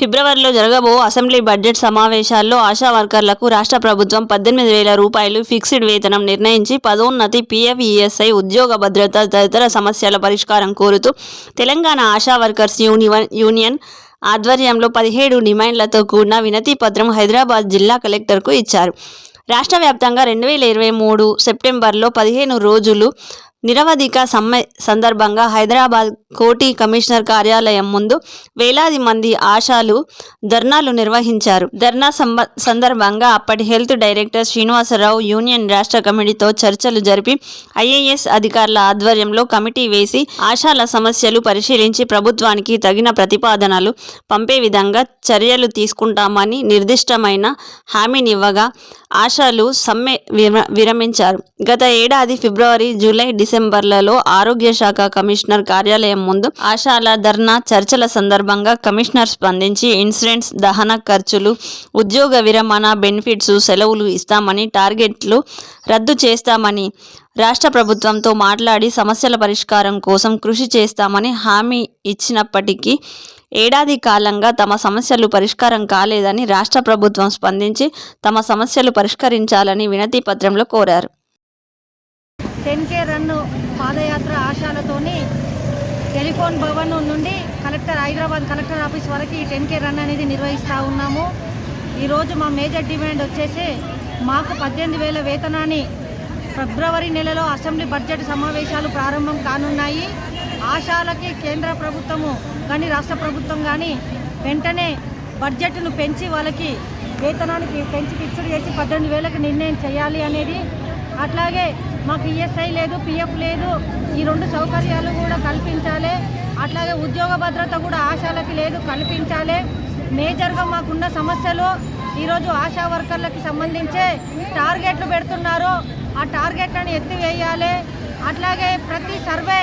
ఫిబ్రవరిలో జరగబో assembly budget సమావేశాల్లో ఆశా వర్కర్లకు రాష్ట్ర ప్రభుత్వం పద్దెనిమిది వేల రూపాయలు ఫిక్స్డ్ వేతనం నిర్ణయించి పదోన్నతి పీఎఫ్ ఈఎస్ఐ ఉద్యోగ భద్రత తదితర సమస్యల పరిష్కారం కోరుతూ Telangana Asha workers union union ఆధ్వర్యంలో పదిహేడు డిమాండ్లతో కూడిన వినతి పత్రం హైదరాబాద్ జిల్లా కలెక్టర్కు ఇచ్చారు. రాష్ట్ర వ్యాప్తంగా రెండు వేల ఇరవై మూడు సెప్టెంబర్లో పదిహేను రోజులు నిరవధిక సమ్మె సందర్భంగా హైదరాబాద్ కోటి కమిషనర్ కార్యాలయం ముందు వేలాది మంది ఆశాలు ధర్నాలు నిర్వహించారు. ధర్నా సందర్భంగా అప్పటి హెల్త్ డైరెక్టర్ శ్రీనివాసరావు యూనియన్ రాష్ట్ర కమిటీతో చర్చలు జరిపి ఐఏఎస్ అధికారుల ఆధ్వర్యంలో కమిటీ వేసి ఆశాల సమస్యలు పరిశీలించి ప్రభుత్వానికి తగిన ప్రతిపాదనలు పంపే విధంగా చర్యలు తీసుకుంటామని నిర్దిష్టమైన హామీనివ్వగా ఆశాలు సమ్మె విరమించారు. గత ఏడాది ఫిబ్రవరి జూలై డిసెంబర్లలో ఆరోగ్య శాఖ కమిషనర్ కార్యాలయం ముందు ఆశాల ధర్నా చర్చల సందర్భంగా కమిషనర్ స్పందించి ఇన్సూరెన్స్ దహన ఖర్చులు ఉద్యోగ విరమణ బెనిఫిట్స్ సెలవులు ఇస్తామని టార్గెట్లు రద్దు చేస్తామని రాష్ట్ర ప్రభుత్వంతో మాట్లాడి సమస్యల పరిష్కారం కోసం కృషి చేస్తామని హామీ ఇచ్చినప్పటికీ ఏడాది కాలంగా తమ సమస్యలు పరిష్కారం కాలేదని రాష్ట్ర ప్రభుత్వం స్పందించి తమ సమస్యలు పరిష్కరించాలని వినతి పత్రంలో కోరారు. టెన్ కే రన్ పాదయాత్ర ఆశాలతోని టెలిఫోన్ భవన్ నుండి కలెక్టర్ హైదరాబాద్ కలెక్టర్ ఆఫీస్ వరకు ఈ టెన్ కే రన్ అనేది నిర్వహిస్తూ ఉన్నాము. ఈరోజు మా మేజర్ డిమాండ్ వచ్చేసి మాకు పద్దెనిమిది వేల వేతనాన్ని ఫిబ్రవరి నెలలో అసెంబ్లీ బడ్జెట్ సమావేశాలు ప్రారంభం కానున్నాయి. ఆశాలకి కేంద్ర ప్రభుత్వము కానీ రాష్ట్ర ప్రభుత్వం కానీ వెంటనే బడ్జెట్ను పెంచి వాళ్ళకి వేతనానికి పెంచి ఫిక్స్డ్ చేసి పద్దెనిమిది వేలకు నిర్ణయం చేయాలి అనేది అట్లాగే మాకు ఈఎస్ఐ లేదు పిఎఫ్ లేదు ఈ రెండు సౌకర్యాలు కూడా కల్పించాలి. అట్లాగే ఉద్యోగ భద్రత కూడా ఆశాలకి లేదు కల్పించాలి. మేజర్గా మాకున్న సమస్యలు ఈరోజు ఆశా వర్కర్లకి సంబంధించే టార్గెట్లు పెడుతున్నారు. ఆ టార్గెట్లను ఎత్తివేయాలి. అట్లాగే ప్రతి సర్వే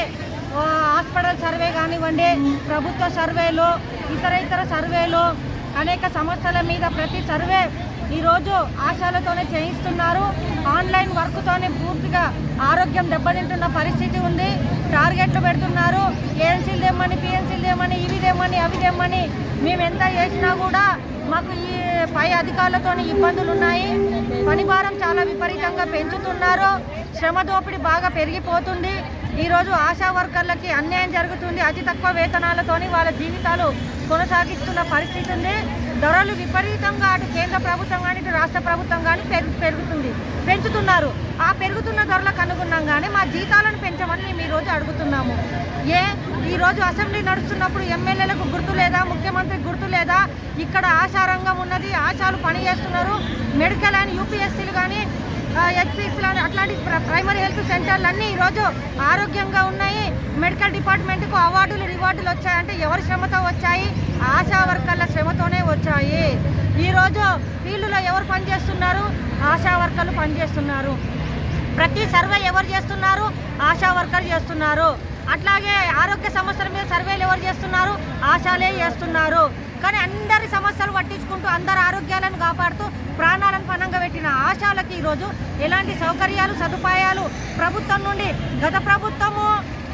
హాస్పిటల్ సర్వే కానివ్వండి ప్రభుత్వ సర్వేలు ఇతర ఇతర సర్వేలు అనేక సమస్యల మీద ప్రతి సర్వే ఈరోజు ఆశాలతోనే చేయిస్తున్నారు. ఆన్లైన్ వర్క్తోనే పూర్తిగా ఆరోగ్యం దెబ్బతింటున్న పరిస్థితి ఉంది. టార్గెట్లు పెడుతున్నారు. ఏఎన్సీలు తెమ్మని పిఎన్సీలు తెమ్మని ఇవి తెమ్మని అవి తెమ్మని మేము ఎంత చేసినా కూడా మాకు ఈ పై అధికారులతో ఇబ్బందులు ఉన్నాయి. పనిభారం చాలా విపరీతంగా పెంచుతున్నారు. శ్రమ దోపిడీ బాగా పెరిగిపోతుంది. ఈరోజు ఆశా వర్కర్లకి అన్యాయం జరుగుతుంది. అతి తక్కువ వేతనాలతోని వాళ్ళ జీవితాలు కొనసాగిస్తున్న పరిస్థితి ఉంది. ధరలు విపరీతంగా అటు కేంద్ర ప్రభుత్వం కానీ ఇటు రాష్ట్ర ప్రభుత్వం కానీ పెరుగు పెరుగుతుంది పెంచుతున్నారు. ఆ పెరుగుతున్న ధరలకు అనుగుణంగానే మా జీతాలను పెంచమని మేము ఈరోజు అడుగుతున్నాము. ఏ ఈరోజు అసెంబ్లీ నడుస్తున్నప్పుడు ఎమ్మెల్యేలకు గుర్తు లేదా ముఖ్యమంత్రికి గుర్తు లేదా? ఇక్కడ ఆశారంగం ఉన్నది ఆశాలు పని చేస్తున్నారు మెడికల్ అండ్ యూపీఎస్సీలు కానీ హెచ్పిఎస్సీలు అట్లాంటి ప్రైమరీ హెల్త్ సెంటర్లు అన్నీ ఈరోజు ఆరోగ్యంగా ఉన్నాయి. మెడికల్ డిపార్ట్మెంట్కు అవార్డులు రివార్డులు వచ్చాయంటే ఎవరి శ్రమతో వచ్చాయి? ఆశా వర్కర్ల శ్రమతోనే వచ్చాయి. ఈరోజు ఫీల్డ్లో ఎవరు పనిచేస్తున్నారు? ఆశా వర్కర్లు పనిచేస్తున్నారు. ప్రతి సర్వే ఎవరు చేస్తున్నారు? ఆశా వర్కర్ చేస్తున్నారు. అట్లాగే ఆరోగ్య సమస్యల మీద సర్వేలు ఎవరు చేస్తున్నారు? ఆశాలే చేస్తున్నారు. కానీ అందరి సమస్యలు పట్టించుకుంటూ అందరి ఆరోగ్యాలను కాపాడుతూ ప్రాణాలను పనంగా పెట్టిన ఆశాలకి ఈరోజు ఎలాంటి సౌకర్యాలు సదుపాయాలు ప్రభుత్వం నుండి గత ప్రభుత్వము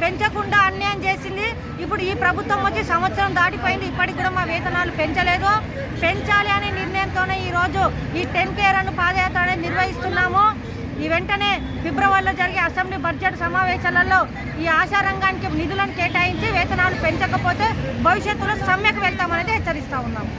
పెంచకుండా అన్యాయం చేసింది. ఇప్పుడు ఈ ప్రభుత్వం వచ్చి సంవత్సరం దాటిపోయింది. ఇప్పటికి కూడా మా వేతనాలు పెంచలేదు. పెంచాలి అనే నిర్ణయంతోనే ఈరోజు ఈ టెన్ కేర్ అను పాదయాత్ర అనేది నిర్వహిస్తున్నాము. ఈ వెంటనే ఫిబ్రవరిలో జరిగే అసెంబ్లీ బడ్జెట్ సమావేశాలలో ఈ ఆశా రంగానికి నిధులను కేటాయించి వేతనాలు పెంచకపోతే భవిష్యత్తులో సమ్మెకు వెళ్తామనేది హెచ్చరిస్తూ ఉన్నాము.